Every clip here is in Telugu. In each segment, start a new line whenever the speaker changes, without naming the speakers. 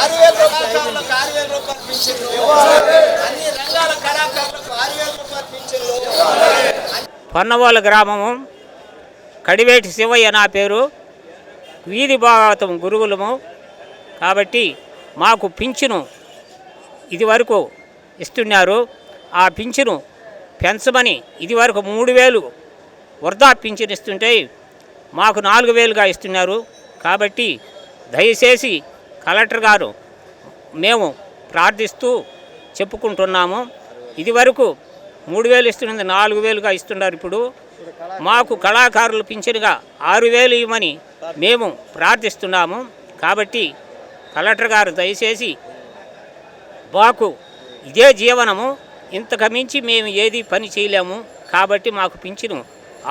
ఆరు వేల ఆరు వేల రూపాయలు పింఛన్లు అన్ని రంగాల కళాకారులకు ఆరు వేల రూపాయలు పింఛన్లు
పన్నవాళ్ళ గ్రామము కడివేటి శివయ్య నా పేరు. వీధి భాగవతం గురువులము కాబట్టి మాకు పింఛను ఇదివరకు ఇస్తున్నారు. ఆ పింఛను పెంచమని ఇదివరకు మూడు వేలు వృధా పింఛన్ ఇస్తుంటే మాకు నాలుగు వేలుగా ఇస్తున్నారు. కాబట్టి దయచేసి కలెక్టర్ గారు మేము ప్రార్థిస్తూ చెప్పుకుంటున్నాము. ఇదివరకు మూడు వేలు ఇస్తున్నది నాలుగు వేలుగా ఇస్తున్నారు. ఇప్పుడు మాకు కళాకారులు పింఛనుగా ఆరు వేలు ఇవ్వమని మేము ప్రార్థిస్తున్నాము. కాబట్టి కలెక్టర్ గారు దయచేసి మాకు ఇదే జీవనము. ఇంతకు మించి మేము ఏది పని చేయలేము. కాబట్టి మాకు పింఛను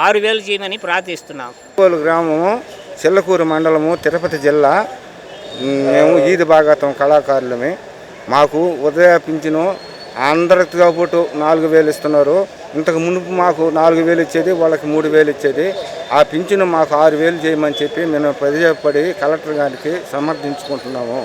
ఆరు వేలు చేయమని ప్రార్థిస్తున్నాం.
కోలు గ్రామము చిల్లకూరు మండలము తిరుపతి జిల్లా. మేము ఈది భాగతం కళాకారులమే. మాకు ఉదయ పింఛను అందరితో పాటు నాలుగు వేలు ఇస్తున్నారు. ఇంతకు మునుపు మాకు నాలుగు వేలు ఇచ్చేది వాళ్ళకి మూడు వేలు ఇచ్చేది. ఆ పింఛను మాకు ఆరు వేలు చేయమని చెప్పి మేము ప్రజపడి కలెక్టర్ గారికి సమర్థించుకుంటున్నాము.